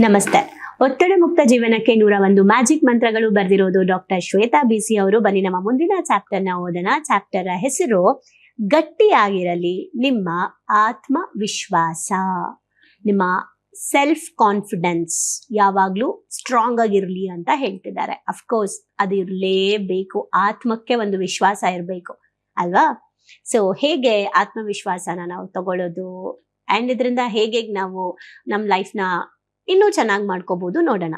ನಮಸ್ತೆ. ಒತ್ತಡ ಮುಕ್ತ ಜೀವನಕ್ಕೆ ನೂರ ಒಂದು ಮ್ಯಾಜಿಕ್ ಮಂತ್ರಗಳು ಬರೆದಿರೋದು ಡಾಕ್ಟರ್ ಶ್ವೇತಾ ಬಿಸಿ ಅವರು. ಬನ್ನಿ ನಮ್ಮ ಮುಂದಿನ ಚಾಪ್ಟರ್ನ ಓದೋಣ. ಚಾಪ್ಟರ್ ಹೆಸರು, ಗಟ್ಟಿಯಾಗಿರಲಿ ನಿಮ್ಮ ಆತ್ಮವಿಶ್ವಾಸ. ನಿಮ್ಮ ಸೆಲ್ಫ್ ಕಾನ್ಫಿಡೆನ್ಸ್ ಯಾವಾಗ್ಲೂ ಸ್ಟ್ರಾಂಗ್ ಆಗಿರ್ಲಿ ಅಂತ ಹೇಳ್ತಿದ್ದಾರೆ. ಅಫ್ಕೋರ್ಸ್ ಅದು ಇರಲೇಬೇಕು. ಆತ್ಮಕ್ಕೆ ಒಂದು ವಿಶ್ವಾಸ ಇರಬೇಕು. ಅಲ್ವಾ? ಸೊ ಹೇಗೆ ಆತ್ಮವಿಶ್ವಾಸನ ನಾವು ತಗೊಳ್ಳೋದು ಅಂಡ್ ಇದರಿಂದ ಹೇಗೆ ನಾವು ನಮ್ಮ ಲೈಫ್ನ ಇನ್ನೂ ಚೆನ್ನಾಗಿ ಮಾಡ್ಕೋಬಹುದು ನೋಡೋಣ.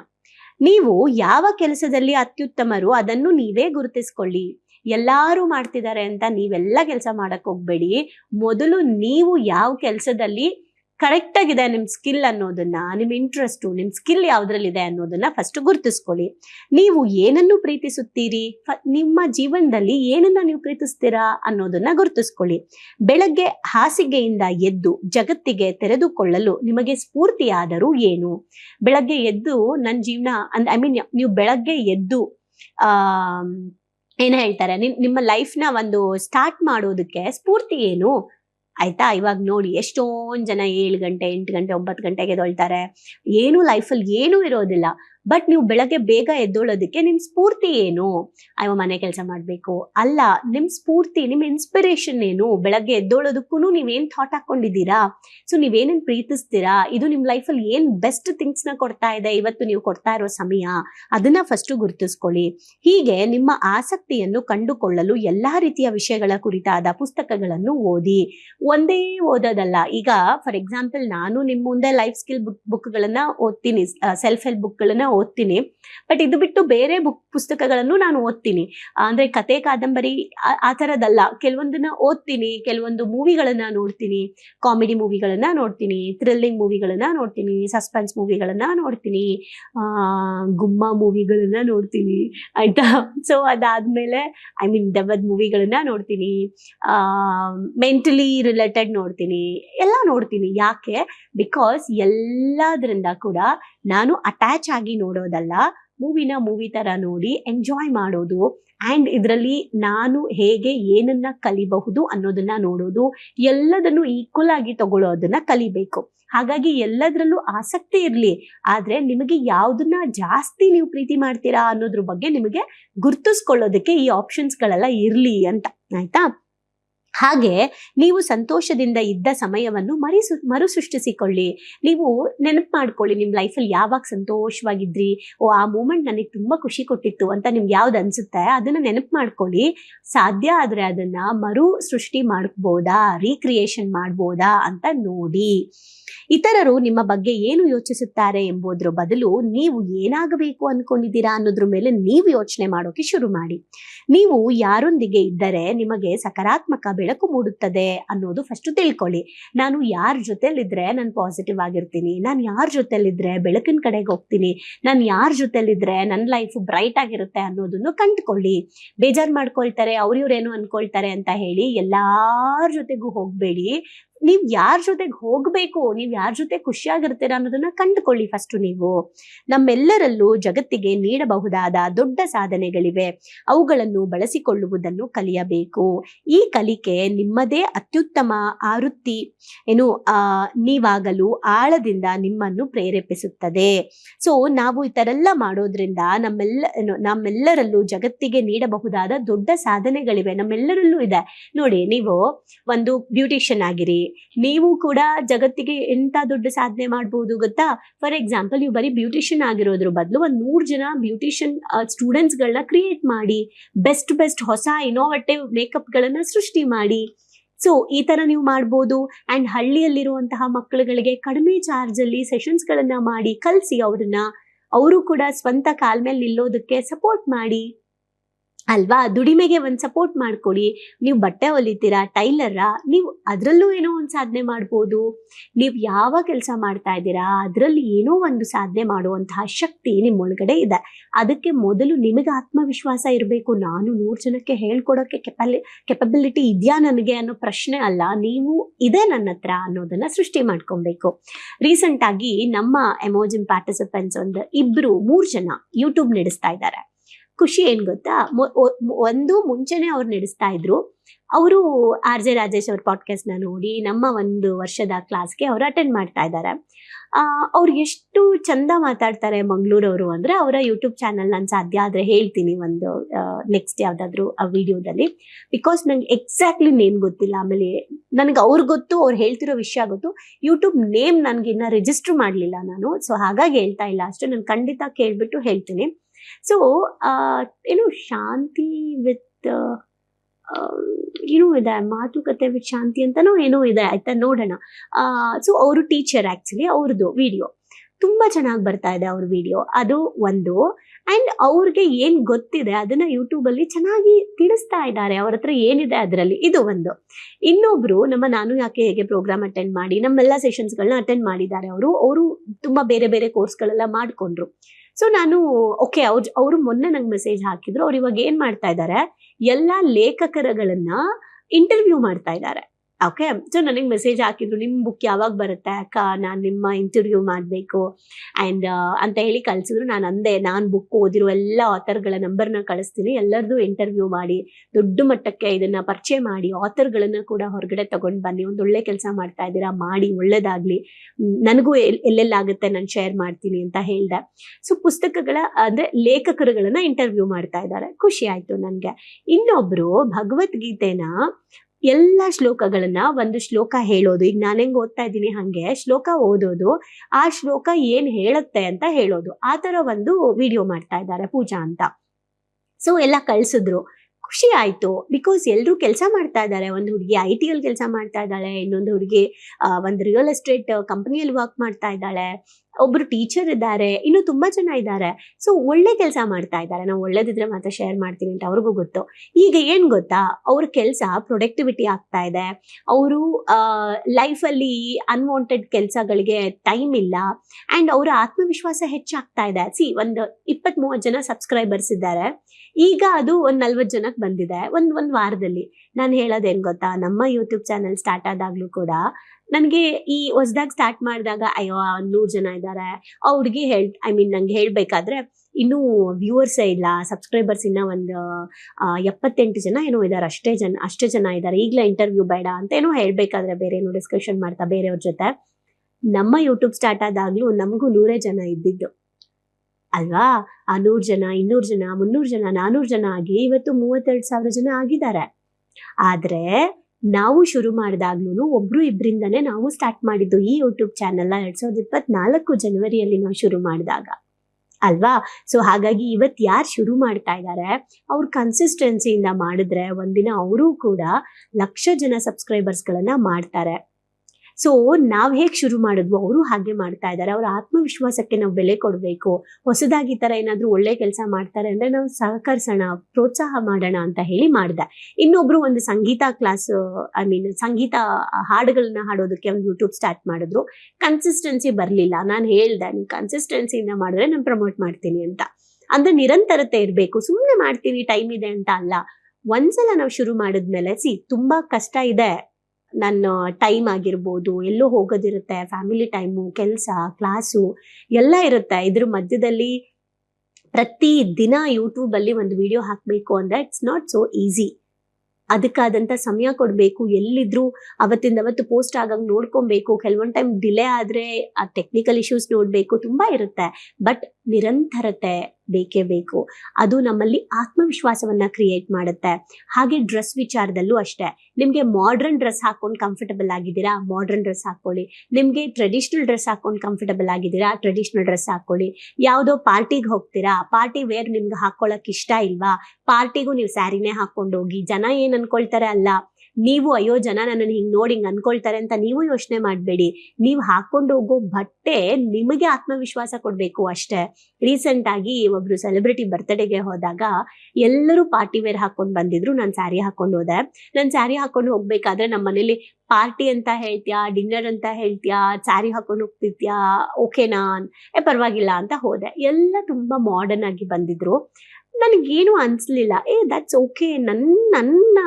ನೀವು ಯಾವ ಕೆಲಸದಲ್ಲಿ ಅತ್ಯುತ್ತಮರು ಅದನ್ನು ನೀವೇ ಗುರುತಿಸ್ಕೊಳ್ಳಿ. ಎಲ್ಲಾರು ಮಾಡ್ತಿದ್ದಾರೆ ಅಂತ ನೀವೆಲ್ಲ ಕೆಲಸ ಮಾಡಕ್ ಹೋಗ್ಬೇಡಿ. ಮೊದಲು ನೀವು ಯಾವ ಕೆಲಸದಲ್ಲಿ ಕರೆಕ್ಟ್ ಆಗಿದೆ ನಿಮ್ ಸ್ಕಿಲ್ ಅನ್ನೋದನ್ನ, ನಿಮ್ ಇಂಟ್ರೆಸ್ಟ್ ನಿಮ್ ಸ್ಕಿಲ್ ಯಾವ್ದ್ರಲ್ಲಿದೆ ಅನ್ನೋದನ್ನ ಫಸ್ಟ್ ಗುರುತಿಸ್ಕೊಳ್ಳಿ. ನೀವು ಏನನ್ನು ಪ್ರೀತಿಸುತ್ತೀರಿ? ನಿಮ್ಮ ಜೀವನದಲ್ಲಿ ಏನನ್ನ ನೀವು ಪ್ರೀತಿಸ್ತೀರಾ ಅನ್ನೋದನ್ನ ಗುರುತಿಸ್ಕೊಳ್ಳಿ. ಬೆಳಗ್ಗೆ ಹಾಸಿಗೆಯಿಂದ ಎದ್ದು ಜಗತ್ತಿಗೆ ತೆರೆದುಕೊಳ್ಳಲು ನಿಮಗೆ ಸ್ಫೂರ್ತಿಯಾದರೂ ಏನು? ಬೆಳಗ್ಗೆ ಎದ್ದು ನನ್ನ ಜೀವನ, ಅಂದ್ ಐ ಮೀನ್ ನೀವು ಬೆಳಗ್ಗೆ ಎದ್ದು, ಆ, ಏನ್ ಹೇಳ್ತಾರೆ ನಿಮ್ಮ ಲೈಫ್ನ ಒಂದು ಸ್ಟಾರ್ಟ್ ಮಾಡೋದಕ್ಕೆ ಸ್ಫೂರ್ತಿ ಏನು? ಆಯ್ತಾ? ಇವಾಗ ನೋಡಿ ಎಷ್ಟೊಂದ್ ಜನ ಏಳು ಗಂಟೆ, ಎಂಟು ಗಂಟೆ, ಒಂಬತ್ತು ಗಂಟೆಗೆ ಎದ್ದೊಳ್ತಾರೆ ಏನು ಲೈಫಲ್ಲಿ ಏನೂ ಇರೋದಿಲ್ಲ. ಬಟ್ ನೀವು ಬೆಳಗ್ಗೆ ಬೇಗ ಎದ್ದೊಳೋದಕ್ಕೆ ನಿಮ್ ಸ್ಫೂರ್ತಿ ಏನು? ಅಯ್ಯೋ, ಮನೆ ಕೆಲಸ ಮಾಡ್ಬೇಕು. ಅಲ್ಲ, ನಿಮ್ ಸ್ಫೂರ್ತಿ, ನಿಮ್ ಇನ್ಸ್ಪಿರೇಷನ್ ಏನು? ಬೆಳಗ್ಗೆ ಎದ್ದೊಳೋದಕ್ಕೂ ನೀವೇನ್ ಥಾಟ್ ಹಾಕೊಂಡಿದ್ದೀರಾ? ಸೊ ನೀವೇನೇನ್ ಪ್ರೀತಿಸ್ತೀರಾ? ಇದು ನಿಮ್ ಲೈಫಲ್ಲಿ ಏನ್ ಬೆಸ್ಟ್ ಥಿಂಗ್ಸ್ನ ಕೊಡ್ತಾ ಇದೆ? ಇವತ್ತು ನೀವು ಕೊಡ್ತಾ ಇರೋ ಸಮಯ, ಅದನ್ನ ಫಸ್ಟ್ ಗುರುತಿಸ್ಕೊಳ್ಳಿ. ಹೀಗೆ ನಿಮ್ಮ ಆಸಕ್ತಿಯನ್ನು ಕಂಡುಕೊಳ್ಳಲು ಎಲ್ಲಾ ರೀತಿಯ ವಿಷಯಗಳ ಕುರಿತಾದ ಪುಸ್ತಕಗಳನ್ನು ಓದಿ. ಒಂದೇ ಓದೋದಲ್ಲ. ಈಗ ಫಾರ್ ಎಕ್ಸಾಂಪಲ್ ನಾನು ನಿಮ್ ಮುಂದೆ ಲೈಫ್ ಸ್ಕಿಲ್ ಬುಕ್ ಬುಕ್ಗಳನ್ನ ಓದ್ತೀನಿ. ಸೆಲ್ಫ್ ಹೆಲ್ಪ್ ಬುಕ್ಗಳನ್ನ ಓದ್ತೀನಿ ಬಟ್ ಇದು ಬಿಟ್ಟು ಬೇರೆ ಬುಕ್ ಪುಸ್ತಕಗಳನ್ನು ನಾನು ಓದ್ತೀನಿ. ಅಂದ್ರೆ ಕತೆ ಕಾದಂಬರಿ, ಆ- ಥರದ್ದಲ್ಲ. ಕೆಲವೊಂದನ್ನ ಓದ್ತೀನಿ, ಕೆಲವೊಂದು ಮೂವಿಗಳನ್ನ ನೋಡ್ತೀನಿ. ಕಾಮಿಡಿ ಮೂವಿಗಳನ್ನ ನೋಡ್ತೀನಿ, ಥ್ರಿಲ್ಲಿಂಗ್ ಮೂವಿಗಳನ್ನ ನೋಡ್ತೀನಿ, ಸಸ್ಪೆನ್ಸ್ ಮೂವಿಗಳನ್ನ ನೋಡ್ತೀನಿ ಗುಮ್ಮ ಮೂವಿಗಳನ್ನ ನೋಡ್ತೀನಿ, ಆಯ್ತಾ? ಸೊ ಅದಾದ್ಮೇಲೆ, ಐ ಮೀನ್, ದೆವ್ವದ ಮೂವಿಗಳನ್ನ ನೋಡ್ತೀನಿ. ಮೆಂಟಲಿ ರಿಲೇಟೆಡ್ ನೋಡ್ತೀನಿ. ಎಲ್ಲ ನೋಡ್ತೀನಿ. ಯಾಕೆ? ಬಿಕಾಸ್ ಎಲ್ಲದರಿಂದ ಕೂಡ ನಾನು ಅಟ್ಯಾಚ್ ಆಗಿ ನೋಡೋದಲ್ಲ. ಮೂವಿನ ಮೂವಿ ತರ ನೋಡಿ ಎಂಜಾಯ್ ಮಾಡೋದು ಆ್ಯಂಡ್ ಇದರಲ್ಲಿ ನಾನು ಹೇಗೆ ಏನನ್ನ ಕಲಿಬಹುದು ಅನ್ನೋದನ್ನ ನೋಡೋದು. ಎಲ್ಲದನ್ನು ಈಕ್ವಲ್ ಆಗಿ ತಗೊಳ್ಳೋದನ್ನ ಕಲಿಬೇಕು. ಹಾಗಾಗಿ ಎಲ್ಲದರಲ್ಲೂ ಆಸಕ್ತಿ ಇರಲಿ. ಆದ್ರೆ ನಿಮಗೆ ಯಾವ್ದನ್ನ ಜಾಸ್ತಿ ನೀವು ಪ್ರೀತಿ ಮಾಡ್ತೀರಾ ಅನ್ನೋದ್ರ ಬಗ್ಗೆ ನಿಮಗೆ ಗುರ್ತಿಸ್ಕೊಳ್ಳೋದಕ್ಕೆ ಈ ಆಪ್ಷನ್ಸ್ಗಳೆಲ್ಲ ಇರ್ಲಿ ಅಂತ. ಆಯ್ತಾ? ಹಾಗೆ ನೀವು ಸಂತೋಷದಿಂದ ಇದ್ದ ಸಮಯವನ್ನು ಮರಿಸು ಮರು ಸೃಷ್ಟಿಸಿಕೊಳ್ಳಿ ನೀವು ನೆನಪು ಮಾಡ್ಕೊಳ್ಳಿ, ನಿಮ್ಮ ಲೈಫಲ್ಲಿ ಯಾವಾಗ ಸಂತೋಷವಾಗಿದ್ರಿ? ಓ, ಆ ಮೂಮೆಂಟ್ ನನಗೆ ತುಂಬಾ ಖುಷಿ ಕೊಟ್ಟಿತ್ತು ಅಂತ ನಿಮ್ಗೆ ಯಾವ್ದು ಅನ್ಸುತ್ತೆ? ಅದನ್ನ ನೆನಪು ಮಾಡ್ಕೊಳ್ಳಿ. ಸಾಧ್ಯ ಆದ್ರೆ ಅದನ್ನ ಮರು ಸೃಷ್ಟಿ ಮಾಡ್ಬೋದಾ? ರೀಕ್ರಿಯೇಷನ್ ಮಾಡ್ಬೋದಾ? ಅಂತ ನೋಡಿ. ಇತರರು ನಿಮ್ಮ ಬಗ್ಗೆ ಏನು ಯೋಚಿಸುತ್ತಾರೆ ಎಂಬುದ್ರ ಬದಲು ನೀವು ಏನಾಗಬೇಕು ಅನ್ಕೊಂಡಿದ್ದೀರಾ ಅನ್ನೋದ್ರ ಮೇಲೆ ನೀವು ಯೋಚನೆ ಮಾಡೋಕೆ ಶುರು ಮಾಡಿ. ನೀವು ಯಾರೊಂದಿಗೆ ಇದ್ದರೆ ನಿಮಗೆ ಸಕಾರಾತ್ಮಕ ಬೆಳಕು ಮೂಡುತ್ತದೆ ಅನ್ನೋದು ಫಸ್ಟ್ ತಿಳ್ಕೊಳ್ಳಿ. ನಾನು ಯಾರ ಜೊತೆಲಿದ್ರೆ ನಾನು ಪಾಸಿಟಿವ್ ಆಗಿರ್ತೀನಿ? ನಾನು ಯಾರ ಜೊತೆಲಿದ್ರೆ ಬೆಳಕಿನ ಕಡೆಗೆ ಹೋಗ್ತೀನಿ? ನಾನು ಯಾರ ಜೊತೆಲಿದ್ರೆ ನನ್ನ ಲೈಫ್ ಬ್ರೈಟ್ ಆಗಿರುತ್ತೆ ಅನ್ನೋದನ್ನು ಕಂಡುಕೊಳ್ಳಿ. ಬೇಜಾರು ಮಾಡ್ಕೊಳ್ತಾರೆ ಅವ್ರಿವ್ರೇನು ಅನ್ಕೊಳ್ತಾರೆ ಅಂತ ಹೇಳಿ ಎಲ್ಲಾರ ಜೊತೆಗೂ ಹೋಗ್ಬೇಡಿ. ನೀವ್ ಯಾರ ಜೊತೆಗೆ ಹೋಗ್ಬೇಕು, ನೀವ್ ಯಾರ ಜೊತೆ ಖುಷಿಯಾಗಿರ್ತೀರ ಅನ್ನೋದನ್ನ ಕಂಡುಕೊಳ್ಳಿ ಫಸ್ಟ್ ನೀವು. ನಮ್ಮೆಲ್ಲರಲ್ಲೂ ಜಗತ್ತಿಗೆ ನೀಡಬಹುದಾದ ದೊಡ್ಡ ಸಾಧನೆಗಳಿವೆ. ಅವುಗಳನ್ನು ಬಳಸಿಕೊಳ್ಳುವುದನ್ನು ಕಲಿಯಬೇಕು. ಈ ಕಲಿಕೆ ನಿಮ್ಮದೇ ಅತ್ಯುತ್ತಮ ಆವೃತ್ತಿ ಏನು, ಆ, ನೀವಾಗಲು ಆಳದಿಂದ ನಿಮ್ಮನ್ನು ಪ್ರೇರೇಪಿಸುತ್ತದೆ. ಸೊ ನಾವು ಈ ತರ ಮಾಡೋದ್ರಿಂದ ನಮ್ಮೆಲ್ಲ ನಮ್ಮೆಲ್ಲರಲ್ಲೂ ಜಗತ್ತಿಗೆ ನೀಡಬಹುದಾದ ದೊಡ್ಡ ಸಾಧನೆಗಳಿವೆ. ನಮ್ಮೆಲ್ಲರಲ್ಲೂ ಇದೆ. ನೋಡಿ, ನೀವು ಒಂದು ಬ್ಯೂಟಿಷಿಯನ್ ಆಗಿರಿ ನೀವು ಕೂಡ ಜಗತ್ತಿಗೆ ಎಂತ ದೊಡ್ಡ ಸಾಧನೆ ಮಾಡ್ಬೋದು ಗೊತ್ತಾ? ಫಾರ್ ಎಕ್ಸಾಂಪಲ್ ನೀವು ಬರೀ ಬ್ಯೂಟಿಷಿಯನ್ ಆಗಿರೋದ್ರ ಬದಲು ಒಂದು ನೂರ್ ಜನ ಬ್ಯೂಟಿಷಿಯನ್ ಸ್ಟೂಡೆಂಟ್ಸ್ಗಳನ್ನ ಕ್ರಿಯೇಟ್ ಮಾಡಿ ಬೆಸ್ಟ್ ಬೆಸ್ಟ್ ಹೊಸ ಇನೋವೇಟಿವ್ ಮೇಕಪ್ಗಳನ್ನು ಸೃಷ್ಟಿ ಮಾಡಿ. ಸೊ ಈ ತರ ನೀವು ಮಾಡ್ಬೋದು. ಅಂಡ್ ಹಳ್ಳಿಯಲ್ಲಿರುವಂತಹ ಮಕ್ಕಳುಗಳಿಗೆ ಕಡಿಮೆ ಚಾರ್ಜ್ ಅಲ್ಲಿ ಸೆಷನ್ಸ್ ಗಳನ್ನ ಮಾಡಿ ಕಲಿಸಿ ಅವ್ರನ್ನ, ಅವರು ಕೂಡ ಸ್ವಂತ ಕಾಲ್ ಮೇಲೆ ನಿಲ್ಲೋದಕ್ಕೆ ಸಪೋರ್ಟ್ ಮಾಡಿ. ಅಲ್ವಾ? ದುಡಿಮೆಗೆ ಒಂದು ಸಪೋರ್ಟ್ ಮಾಡ್ಕೊಳ್ಳಿ ನೀವು ಬಟ್ಟೆ ಹೊಲಿತೀರಾ, ಟೈಲರ? ನೀವು ಅದ್ರಲ್ಲೂ ಏನೋ ಒಂದು ಸಾಧನೆ ಮಾಡ್ಬೋದು. ನೀವು ಯಾವ ಕೆಲಸ ಮಾಡ್ತಾ ಇದ್ದೀರಾ, ಅದರಲ್ಲಿ ಏನೋ ಒಂದು ಸಾಧನೆ ಮಾಡುವಂತಹ ಶಕ್ತಿ ನಿಮ್ಮೊಳಗಡೆ ಇದೆ. ಅದಕ್ಕೆ ಮೊದಲು ನಿಮಗೆ ಆತ್ಮವಿಶ್ವಾಸ ಇರಬೇಕು. ನಾನು ನೂರು ಜನಕ್ಕೆ ಹೇಳ್ಕೊಡೋಕ್ಕೆ ಕೆಪಲಿ ಕೆಪಬಿಲಿಟಿ ಇದೆಯಾ ನನಗೆ ಅನ್ನೋ ಪ್ರಶ್ನೆ ಅಲ್ಲ. ನೀವು ಇದೆ ನನ್ನ ಹತ್ರ ಅನ್ನೋದನ್ನ ಸೃಷ್ಟಿ ಮಾಡ್ಕೊಬೇಕು. ರೀಸೆಂಟ್ ಆಗಿ ನಮ್ಮ ಎಮೋಜಿನ್ ಪಾರ್ಟಿಸಿಪೆಂಟ್ಸ್ ಒಂದು ಇಬ್ಬರು ಮೂರು ಜನ ಯೂಟ್ಯೂಬ್ ನಡೆಸ್ತಾ ಇದ್ದಾರೆ. ಖುಷಿ ಏನ್ ಗೊತ್ತಾ? ಒಂದು ಮುಂಚೆನೆ ಅವ್ರು ನಡೆಸ್ತಾ ಇದ್ರು. ಅವರು ಆರ್ ಜೆ ರಾಜೇಶ್ ಅವ್ರ ಪಾಡ್ಕಾಸ್ಟ್ನ ನೋಡಿ, ನಮ್ಮ ಒಂದು ವರ್ಷದ ಕ್ಲಾಸ್ಗೆ ಅವ್ರು ಅಟೆಂಡ್ ಮಾಡ್ತಾ ಇದ್ದಾರೆ ಅವ್ರು ಎಷ್ಟು ಚಂದ ಮಾತಾಡ್ತಾರೆ ಮಂಗಳೂರವರು ಅಂದ್ರೆ, ಅವರ ಯೂಟ್ಯೂಬ್ ಚಾನಲ್ ನಾನು ಸಾಧ್ಯ ಆದ್ರೆ ಹೇಳ್ತೀನಿ ಒಂದು ನೆಕ್ಸ್ಟ್ ಯಾವ್ದಾದ್ರು ಆ ವಿಡಿಯೋದಲ್ಲಿ ಬಿಕಾಸ್ ನಂಗೆ ಎಕ್ಸಾಕ್ಟ್ಲಿ ನೇಮ್ ಗೊತ್ತಿಲ್ಲ. ಆಮೇಲೆ ನನಗೆ ಅವ್ರು ಗೊತ್ತು, ಅವ್ರು ಹೇಳ್ತಿರೋ ವಿಷಯ ಗೊತ್ತು. ಯೂಟ್ಯೂಬ್ ನೇಮ್ ನನ್ಗೆ ಇನ್ನ ರಿಜಿಸ್ಟರ್ ಮಾಡಲಿಲ್ಲ ನಾನು. ಸೊ ಹಾಗಾಗಿ ಹೇಳ್ತಾ ಇಲ್ಲ. ಅಷ್ಟು, ನಾನು ಖಂಡಿತ ಕೇಳ್ಬಿಟ್ಟು ಹೇಳ್ತೀನಿ. ಸೊ ಏನು ಶಾಂತಿ ವಿತ್ ಏನೋ ಇದೆ ಮಾತುಕತೆ ವಿತ್ ಶಾಂತಿ ಅಂತನೋ ಏನೋ ಇದೆ ಆಯ್ತಾ ನೋಡೋಣ. ಸೊ ಅವರು ಟೀಚರ್ ಆಕ್ಚುಲಿ ಅವ್ರದ್ದು ವಿಡಿಯೋ ತುಂಬಾ ಚೆನ್ನಾಗಿ ಬರ್ತಾ ಇದೆ ಅವ್ರ ವಿಡಿಯೋ ಅದು ಒಂದು. ಅಂಡ್ ಅವ್ರಿಗೆ ಏನು ಗೊತ್ತಿದೆ ಅದನ್ನ ಯೂಟ್ಯೂಬಲ್ಲಿ ಚೆನ್ನಾಗಿ ತಿಳಿಸ್ತಾ ಇದ್ದಾರೆ. ಅವ್ರ ಹತ್ರ ಏನಿದೆ ಅದರಲ್ಲಿ? ಇದು ಒಂದು. ಇನ್ನೊಬ್ರು, ನಮ್ಮ ನಾನು ಯಾಕೆ ಹೇಗೆ ಪ್ರೋಗ್ರಾಮ್ ಅಟೆಂಡ್ ಮಾಡಿ, ನಮ್ಮೆಲ್ಲ ಸೆಷನ್ಸ್ಗಳನ್ನ ಅಟೆಂಡ್ ಮಾಡಿದ್ದಾರೆ ಅವರು. ಅವರು ತುಂಬಾ ಬೇರೆ ಬೇರೆ ಕೋರ್ಸ್ಗಳೆಲ್ಲ ಮಾಡ್ಕೊಂಡ್ರು. ಸೊ ನಾನು ಓಕೆ ಅವ್ರ, ಅವರು ಮೊನ್ನೆ ನಂಗೆ ಮೆಸೇಜ್ ಹಾಕಿದ್ರು. ಅವ್ರು ಇವಾಗ ಏನ್ ಮಾಡ್ತಾ ಇದ್ದಾರೆ ಎಲ್ಲಾ ಲೇಖಕರಗಳನ್ನ ಇಂಟರ್ವ್ಯೂ ಮಾಡ್ತಾ ಇದ್ದಾರೆ ಓಕೆ ಸೊ ನನಗೆ ಮೆಸೇಜ್ ಹಾಕಿದ್ರು ನಿಮ್ಮ ಬುಕ್ ಯಾವಾಗ ಬರುತ್ತೆ ಅಕ್ಕ? ನಾನು ನಿಮ್ಮ ಇಂಟರ್ವ್ಯೂ ಮಾಡಬೇಕು. ಆ್ಯಂಡ್ ಅಂತ ಹೇಳಿ ಕಳ್ಸಿದ್ರು. ನಾನು ಅಂದೆ, ನಾನು ಬುಕ್ ಓದಿರೋ ಎಲ್ಲ ಆಥರ್ಗಳ ನಂಬರ್ನ ಕಳಿಸ್ತೀನಿ. ಎಲ್ಲರದು ಇಂಟರ್ವ್ಯೂ ಮಾಡಿ, ದೊಡ್ಡ ಮಟ್ಟಕ್ಕೆ ಇದನ್ನ ಪರಿಚಯ ಮಾಡಿ ಆಥರ್ಗಳನ್ನ ಕೂಡ ಹೊರಗಡೆ ತಗೊಂಡ್ ಬನ್ನಿ. ಒಂದು ಒಳ್ಳೆ ಕೆಲಸ ಮಾಡ್ತಾ ಇದ್ದೀರಾ? ಮಾಡಿ, ಒಳ್ಳೇದಾಗ್ಲಿ. ನನಗೂ ಎಲ್- ಎಲ್ಲೆಲ್ಲಾಗುತ್ತೆ ನಾನು ಶೇರ್ ಮಾಡ್ತೀನಿ ಅಂತ ಹೇಳ್ದೆ. ಸೊ ಪುಸ್ತಕಗಳ, ಅಂದ್ರೆ ಲೇಖಕರುಗಳನ್ನ ಇಂಟರ್ವ್ಯೂ ಮಾಡ್ತಾ ಇದ್ದಾರೆ. ಖುಷಿ ಆಯ್ತು ನನಗೆ. ಇನ್ನೊಬ್ರು ಭಗವದ್ಗೀತೆನ ಎಲ್ಲ ಶ್ಲೋಕಗಳನ್ನ ಒಂದು ಶ್ಲೋಕ ಹೇಳೋದು. ಈಗ ನಾನು ಹೆಂಗ್ ಓದ್ತಾ ಇದ್ದೀನಿ ಹಂಗೆ, ಶ್ಲೋಕ ಓದೋದು, ಆ ಶ್ಲೋಕ ಏನ್ ಹೇಳುತ್ತೆ ಅಂತ ಹೇಳೋದು. ಆ ತರ ಒಂದು ವಿಡಿಯೋ ಮಾಡ್ತಾ ಇದ್ದಾರೆ ಪೂಜಾ ಅಂತ. ಸೊ ಎಲ್ಲ ಕಳ್ಸಿದ್ರು. ಖುಷಿ ಆಯ್ತು. ಬಿಕಾಸ್ ಎಲ್ಲರೂ ಕೆಲಸ ಮಾಡ್ತಾ ಇದ್ದಾರೆ. ಒಂದು ಹುಡುಗಿ ಐ ಟಿ ಅಲ್ಲಿ ಕೆಲಸ ಮಾಡ್ತಾ ಇದ್ದಾಳೆ, ಇನ್ನೊಂದು ಹುಡುಗಿ ಒಂದು ರಿಯಲ್ ಎಸ್ಟೇಟ್ ಕಂಪನಿಯಲ್ಲಿ ವರ್ಕ್ ಮಾಡ್ತಾ ಇದ್ದಾಳೆ. ಒಬ್ರು ಟೀಚರ್ ಇದ್ದಾರೆ, ಇನ್ನು ತುಂಬಾ ಜನ ಇದ್ದಾರೆ. ಸೊ ಒಳ್ಳೆ ಕೆಲಸ ಮಾಡ್ತಾ ಇದ್ದಾರೆ. ನಾವು ಒಳ್ಳೇದಿದ್ರೆ ಮಾತ್ರ ಶೇರ್ ಮಾಡ್ತೀನಿ ಅಂತ ಅವ್ರಿಗೂ ಗೊತ್ತು. ಈಗ ಏನ್ ಗೊತ್ತಾ? ಅವ್ರ ಕೆಲಸ ಪ್ರೊಡಕ್ಟಿವಿಟಿ ಆಗ್ತಾ ಇದೆ. ಅವರು ಲೈಫಲ್ಲಿ ಅನ್ವಾಂಟೆಡ್ ಕೆಲಸಗಳಿಗೆ ಟೈಮ್ ಇಲ್ಲ. ಅಂಡ್ ಅವರ ಆತ್ಮವಿಶ್ವಾಸ ಹೆಚ್ಚಾಗ್ತಾ ಇದೆ. ಸಿ ಒಂದು ಇಪ್ಪತ್ತ್ ಮೂವತ್ತು ಜನ ಸಬ್ಸ್ಕ್ರೈಬರ್ಸ್ ಇದ್ದಾರೆ. ಈಗ ಅದು ಒಂದ್ ನಲ್ವತ್ತು ಜನಕ್ಕೆ ಬಂದಿದೆ. ಒಂದ್ ಒಂದ್ ವಾರದಲ್ಲಿ. ನಾನು ಹೇಳೋದೇನ್ ಗೊತ್ತಾ? ನಮ್ಮ ಯೂಟ್ಯೂಬ್ ಚಾನೆಲ್ ಸ್ಟಾರ್ಟ್ ಆದಾಗ್ಲೂ ಕೂಡ ನನಗೆ ಈ ಹೊಸದಾಗಿ ಸ್ಟಾರ್ಟ್ ಮಾಡಿದಾಗ ಅಯ್ಯೋ ನೂರು ಜನ ಇದ್ದಾರೆ ಆ ಹುಡುಗಿ ಹೇಳ್ ಐ ಮೀನ್ ನಂಗೆ ಹೇಳ್ಬೇಕಾದ್ರೆ ಇನ್ನೂ ವ್ಯೂವರ್ಸೇ ಇಲ್ಲ ಸಬ್ಸ್ಕ್ರೈಬರ್ಸ್ ಇನ್ನ ಒಂದು ಎಪ್ಪತ್ತೆಂಟು ಜನ ಏನೋ ಇದ್ದಾರೆ ಅಷ್ಟೇ ಜನ ಅಷ್ಟೇ ಜನ ಇದ್ದಾರೆ ಈಗಲೇ ಇಂಟರ್ವ್ಯೂ ಬೇಡ ಅಂತ ಏನೋ ಹೇಳ್ಬೇಕಾದ್ರೆ ಬೇರೆ ಏನೋ ಡಿಸ್ಕಷನ್ ಮಾಡ್ತಾ ಬೇರೆಯವ್ರ ಜೊತೆ. ನಮ್ಮ ಯೂಟ್ಯೂಬ್ ಸ್ಟಾರ್ಟ್ ಆದಾಗ್ಲೂ ನಮಗೂ ನೂರೇ ಜನ ಇದ್ದಿದ್ದು. ಅಲ್ವಾ? ಆ ನೂರು ಜನ, ಇನ್ನೂರು ಜನ, ಮುನ್ನೂರು ಜನ, ನಾನೂರು ಜನ ಆಗಿ ಇವತ್ತು ಮೂವತ್ತೆರಡು ಸಾವಿರ ಜನ ಆಗಿದ್ದಾರೆ. ಆದ್ರೆ ನಾವು ಶುರು ಮಾಡಿದಾಗ್ಲೂ ಒಬ್ರು ಇಬ್ರಿಂದನೇ ನಾವು ಸ್ಟಾರ್ಟ್ ಮಾಡಿದ್ದು ಈ ಯೂಟ್ಯೂಬ್ ಚಾನೆಲ್ ಎರಡ್ ಸಾವಿರದ ಇಪ್ಪತ್ನಾಲ್ಕು ಜನವರಿಯಲ್ಲಿ ನಾವು ಶುರು ಮಾಡಿದಾಗ. ಅಲ್ವಾ? ಸೊ ಹಾಗಾಗಿ ಇವತ್ತು ಯಾರು ಶುರು ಮಾಡ್ತಾ ಇದ್ದಾರೆ ಅವ್ರ ಕನ್ಸಿಸ್ಟೆನ್ಸಿಯಿಂದ ಮಾಡಿದ್ರೆ ಒಂದಿನ ಅವರು ಕೂಡ ಲಕ್ಷ ಜನ ಸಬ್ಸ್ಕ್ರೈಬರ್ಸ್ಗಳನ್ನ ಮಾಡ್ತಾರೆ. ಸೊ ನಾವ್ ಹೇಗ್ ಶುರು ಮಾಡಿದ್ವು ಅವರು ಹಾಗೆ ಮಾಡ್ತಾ ಇದ್ದಾರೆ ಅವ್ರ ಆತ್ಮವಿಶ್ವಾಸಕ್ಕೆ ನಾವು ಬೆಲೆ ಕೊಡಬೇಕು. ಹೊಸದಾಗಿ ತರ ಏನಾದ್ರೂ ಒಳ್ಳೆ ಕೆಲಸ ಮಾಡ್ತಾರೆ ಅಂದ್ರೆ ನಾವು ಸಹಕರಿಸೋಣ, ಪ್ರೋತ್ಸಾಹ ಮಾಡೋಣ ಅಂತ ಹೇಳಿ ಮಾಡ್ದೆ. ಇನ್ನೊಬ್ರು ಒಂದು ಸಂಗೀತ ಕ್ಲಾಸ್, ಐ ಮೀನ್ ಸಂಗೀತ ಹಾಡುಗಳನ್ನ ಹಾಡೋದಕ್ಕೆ ಒಂದು ಯೂಟ್ಯೂಬ್ ಸ್ಟಾರ್ಟ್ ಮಾಡಿದ್ರು. ಕನ್ಸಿಸ್ಟೆನ್ಸಿ ಬರ್ಲಿಲ್ಲ. ನಾನು ಹೇಳ್ದೆ, ನೀವು ಕನ್ಸಿಸ್ಟೆನ್ಸಿಯಿಂದ ಮಾಡಿದ್ರೆ ನಾನು ಪ್ರಮೋಟ್ ಮಾಡ್ತೀನಿ ಅಂತ. ಅಂದ್ರೆ ನಿರಂತರತೆ ಇರಬೇಕು. ಸುಮ್ಮನೆ ಮಾಡ್ತೀನಿ ಟೈಮ್ ಇದೆ ಅಂತ ಅಲ್ಲ. ಒಂದ್ಸಲ ನಾವು ಶುರು ಮಾಡಿದ್ಮೇಲೆ ಸಿ ತುಂಬಾ ಕಷ್ಟ ಇದೆ. ನನ್ನ ಟೈಮ್ ಆಗಿರ್ಬೋದು, ಎಲ್ಲೋ ಹೋಗೋದಿರುತ್ತೆ ಫ್ಯಾಮಿಲಿ ಟೈಮು ಕೆಲಸ ಕ್ಲಾಸು ಎಲ್ಲ ಇರುತ್ತೆ. ಇದ್ರ ಮಧ್ಯದಲ್ಲಿ ಪ್ರತಿ ದಿನ ಯೂಟ್ಯೂಬಲ್ಲಿ ಒಂದು ವಿಡಿಯೋ ಹಾಕಬೇಕು ಅಂದರೆ ಇಟ್ಸ್ ನಾಟ್ ಸೋ ಈಸಿ ಅದಕ್ಕಾದಂಥ ಸಮಯ ಕೊಡಬೇಕು. ಎಲ್ಲಿದ್ರು ಅವತ್ತಿಂದ ಅವತ್ತು ಪೋಸ್ಟ್ ಆಗಂಗೆ ನೋಡ್ಕೊಬೇಕು. ಕೆಲವೊಂದು ಟೈಮ್ ಡಿಲೇ ಆದರೆ ಆ ಟೆಕ್ನಿಕಲ್ ಇಶ್ಯೂಸ್ ನೋಡಬೇಕು. ತುಂಬ ಇರುತ್ತೆ. ಬಟ್ ನಿರಂತರತೆ ಬೇಕೇ ಬೇಕು. ಅದು ನಮ್ಮಲ್ಲಿ ಆತ್ಮವಿಶ್ವಾಸವನ್ನ ಕ್ರಿಯೇಟ್ ಮಾಡುತ್ತೆ. ಹಾಗೆ ಡ್ರೆಸ್ ವಿಚಾರದಲ್ಲೂ ಅಷ್ಟೇ. ನಿಮ್ಗೆ ಮಾಡರ್ನ್ ಡ್ರೆಸ್ ಹಾಕೊಂಡು ಕಂಫರ್ಟಬಲ್ ಆಗಿದ್ದೀರಾ? ಮಾಡರ್ನ್ ಡ್ರೆಸ್ ಹಾಕೊಳ್ಳಿ ನಿಮ್ಗೆ ಟ್ರೆಡಿಷನಲ್ ಡ್ರೆಸ್ ಹಾಕೊಂಡು ಕಂಫರ್ಟಬಲ್ ಆಗಿದ್ದೀರಾ? ಟ್ರೆಡಿಷನಲ್ ಡ್ರೆಸ್ ಹಾಕೊಳ್ಳಿ ಯಾವುದೋ ಪಾರ್ಟಿಗೆ ಹೋಗ್ತೀರಾ? ಪಾರ್ಟಿ ವೇರ್ ನಿಮ್ಗೆ ಹಾಕೊಳ್ಳೋಕೆ ಇಷ್ಟ ಇಲ್ವಾ? ಪಾರ್ಟಿಗೂ ನೀವು ಸ್ಯಾರಿನೇ ಹಾಕೊಂಡು ಹೋಗಿ. ಜನ ಏನ್ ಅನ್ಕೊಳ್ತಾರೆ? ಅಲ್ಲ. ನೀವು ಅಯ್ಯೋ ಜನ ನನ್ನನ್ನು ಹಿಂಗೆ ನೋಡಿ ಹಿಂಗೆ ಅನ್ಕೊಳ್ತಾರೆ ಅಂತ ನೀವು ಯೋಚನೆ ಮಾಡಬೇಡಿ. ನೀವು ಹಾಕೊಂಡು ಹೋಗೋ ಬಟ್ಟೆ ನಿಮಗೆ ಆತ್ಮವಿಶ್ವಾಸ ಕೊಡಬೇಕು ಅಷ್ಟೇ. ರೀಸೆಂಟ್ ಆಗಿ ಒಬ್ರು ಸೆಲೆಬ್ರಿಟಿ ಬರ್ತ್ಡೇಗೆ ಹೋದಾಗ ಎಲ್ಲರೂ ಪಾರ್ಟಿ ವೇರ್ ಹಾಕೊಂಡು ಬಂದಿದ್ರು. ನಾನು ಸ್ಯಾರಿ ಹಾಕೊಂಡು ಹೋದೆ. ನಾನು ಸ್ಯಾರಿ ಹಾಕೊಂಡು ಹೋಗ್ಬೇಕಾದ್ರೆ ನಮ್ಮ ಮನೇಲಿ ಪಾರ್ಟಿ ಅಂತ ಹೇಳ್ತೀಯಾ ಡಿನ್ನರ್ ಅಂತ ಹೇಳ್ತೀಯಾ ಸ್ಯಾರಿ ಹಾಕೊಂಡು ಹೋಗ್ತಿದ್ಯಾ ಓಕೆನಾ ಏ ಪರವಾಗಿಲ್ಲ ಅಂತ ಹೋದೆ. ಎಲ್ಲ ತುಂಬಾ ಮಾಡರ್ನ್ ಆಗಿ ಬಂದಿದ್ರು. ನನಗೇನು ಅನ್ಸ್ಲಿಲ್ಲ. ಏ ದಟ್ಸ್ ಓಕೆ ನನ್ನ ನನ್ನ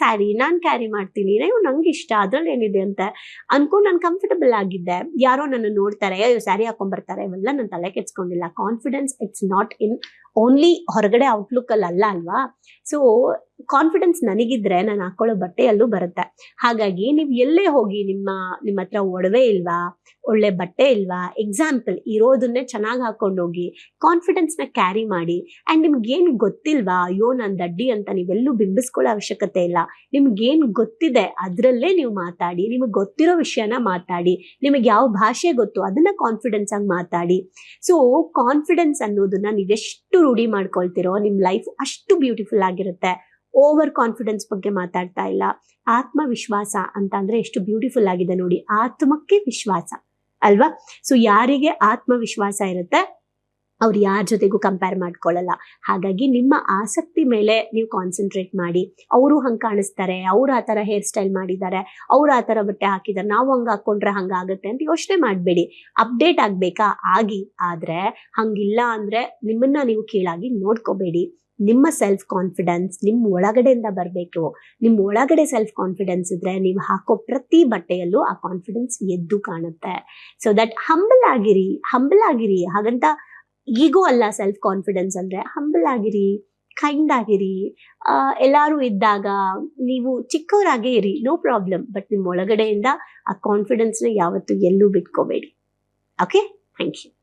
ಸ್ಯಾರಿ ನಾನು ಕ್ಯಾರಿ ಮಾಡ್ತೀನಿ. ಅಯ್ಯೋ, ನಂಗೆ ಇಷ್ಟ. ಅದ್ರಲ್ಲಿ ಏನಿದೆ ಅಂತ ಅನ್ಕೊಂಡು ನಾನು ಕಂಫರ್ಟಬಲ್ ಆಗಿದ್ದೆ. ಯಾರೋ ನನ್ನ ನೋಡ್ತಾರೆ, ಅಯ್ಯೋ ಸ್ಯಾರಿ ಹಾಕೊಂಡ್ ಬರ್ತಾರೆ, ಇವೆಲ್ಲ ನನ್ನ ತಲೆ ಕೆಡ್ಸ್ಕೊಂಡಿಲ್ಲ. Confidence it's not in only ಹೊರಗಡೆ ಔಟ್ಲುಕ್ ಅಲ್ಲಿ ಅಲ್ಲ ಅಲ್ವಾ? ಸೊ ಕಾನ್ಫಿಡೆನ್ಸ್ ನನಗಿದ್ರೆ ನಾನು ಹಾಕೊಳ್ಳೋ ಬಟ್ಟೆಯಲ್ಲೂ ಬರುತ್ತೆ. ಹಾಗಾಗಿ ನೀವು ಎಲ್ಲೇ ಹೋಗಿ ನಿಮ್ಮ ನಿಮ್ಮ ಹತ್ರ ಒಡವೆ ಇಲ್ವಾ, ಒಳ್ಳೆ ಬಟ್ಟೆ ಇಲ್ವಾ ಎಕ್ಸಾಂಪಲ್ ಇರೋದನ್ನೇ ಚೆನ್ನಾಗಿ ಹಾಕೊಂಡು ಹೋಗಿ ಕಾನ್ಫಿಡೆನ್ಸ್ನ ಕ್ಯಾರಿ ಮಾಡಿ ಅಂಡ್ ನಿಮ್ಗೆ ಏನ್ ಗೊತ್ತಿಲ್ವಾ, ಅಯ್ಯೋ ನಾನ್ ದಡ್ಡಿ ಅಂತ ನೀವೆಲ್ಲೂ ಬಿಂಬಿಸ್ಕೊಳ್ಳೋ ಅವಶ್ಯಕತೆ ಇಲ್ಲ. ನಿಮ್ಗೆ ಏನ್ ಗೊತ್ತಿದೆ ಅದರಲ್ಲೇ ನೀವು ಮಾತಾಡಿ, ನಿಮಗೆ ಗೊತ್ತಿರೋ ವಿಷಯನ ಮಾತಾಡಿ, ನಿಮಗೆ ಯಾವ ಭಾಷೆ ಗೊತ್ತು ಅದನ್ನ ಕಾನ್ಫಿಡೆನ್ಸ್ ಆಗಿ ಮಾತಾಡಿ. ಸೊ ಕಾನ್ಫಿಡೆನ್ಸ್ ಅನ್ನೋದನ್ನ ನೀವೆಷ್ಟು ರೂಢಿ ಮಾಡ್ಕೊಳ್ತಿರೋ ನಿಮ್ ಲೈಫ್ ಅಷ್ಟು ಬ್ಯೂಟಿಫುಲ್ ಆಗಿರುತ್ತೆ. ಓವರ್ ಕಾನ್ಫಿಡೆನ್ಸ್ ಬಗ್ಗೆ ಮಾತಾಡ್ತಾ ಇಲ್ಲ. ಆತ್ಮವಿಶ್ವಾಸ ಅಂತ ಅಂದ್ರೆ ಎಷ್ಟು ಬ್ಯೂಟಿಫುಲ್ ಆಗಿದೆ ನೋಡಿ. ಆತ್ಮಕ್ಕೆ ವಿಶ್ವಾಸ ಅಲ್ವಾ? ಸೊ ಯಾರಿಗೆ ಆತ್ಮವಿಶ್ವಾಸ ಇರುತ್ತೆ? ಅವ್ರು ಯಾರ ಜೊತೆಗೂ ಕಂಪೇರ್ ಮಾಡ್ಕೊಳ್ಳಲ್ಲ ಹಾಗಾಗಿ ನಿಮ್ಮ ಆಸಕ್ತಿ ಮೇಲೆ ನೀವು ಕಾನ್ಸಂಟ್ರೇಟ್ ಮಾಡಿ. ಅವರು ಹಂಗೆ ಕಾಣಿಸ್ತಾರೆ, ಅವ್ರು ಆ ಥರ ಹೇರ್ ಸ್ಟೈಲ್ ಮಾಡಿದ್ದಾರೆ, ಅವ್ರು ಆ ಥರ ಬಟ್ಟೆ ಹಾಕಿದ್ದಾರೆ, ನಾವು ಹಂಗೆ ಹಾಕ್ಕೊಂಡ್ರೆ ಹಂಗಾಗುತ್ತೆ ಅಂತ ಯೋಚನೆ ಮಾಡಬೇಡಿ. ಅಪ್ಡೇಟ್ ಆಗಬೇಕಾ? ಆಗಿ. ಆದ್ರೆ ಹಂಗಿಲ್ಲ ಅಂದ್ರೆ ನಿಮ್ಮನ್ನ ನೀವು ಕೀಳಾಗಿ ನೋಡ್ಕೋಬೇಡಿ. ನಿಮ್ಮ ಸೆಲ್ಫ್ ಕಾನ್ಫಿಡೆನ್ಸ್ ನಿಮ್ಮ ಒಳಗಡೆಯಿಂದ ಬರಬೇಕು. ನಿಮ್ಮ ಒಳಗಡೆ ಸೆಲ್ಫ್ ಕಾನ್ಫಿಡೆನ್ಸ್ ಇದ್ರೆ ನೀವು ಹಾಕೋ ಪ್ರತಿ ಬಟ್ಟೆಯಲ್ಲೂ ಆ ಕಾನ್ಫಿಡೆನ್ಸ್ ಎದ್ದು ಕಾಣುತ್ತೆ. ಸೊ ದಟ್ ಹಂಬಲ್ ಆಗಿರಿ ಹಂಬಲ್ ಆಗಿರಿ. ಹಾಗಂತ ಈಗೂ ಅಲ್ಲ ಸೆಲ್ಫ್ ಕಾನ್ಫಿಡೆನ್ಸ್ ಅಂದ್ರೆ ಹಂಬಲ್ ಆಗಿರಿ ಕೈಂಡ್ ಆಗಿರಿ ಎಲ್ಲರೂ ಇದ್ದಾಗ ನೀವು ಚಿಕ್ಕವರಾಗೇ ಇರಿ ನೋ ಪ್ರಾಬ್ಲಮ್ ಬಟ್ ನಿಮ್ಮ ಒಳಗಡೆಯಿಂದ ಆ ಕಾನ್ಫಿಡೆನ್ಸ್ನ ಯಾವತ್ತೂ ಎಲ್ಲೂ ಬಿಟ್ಕೋಬೇಡಿ. Okay thank you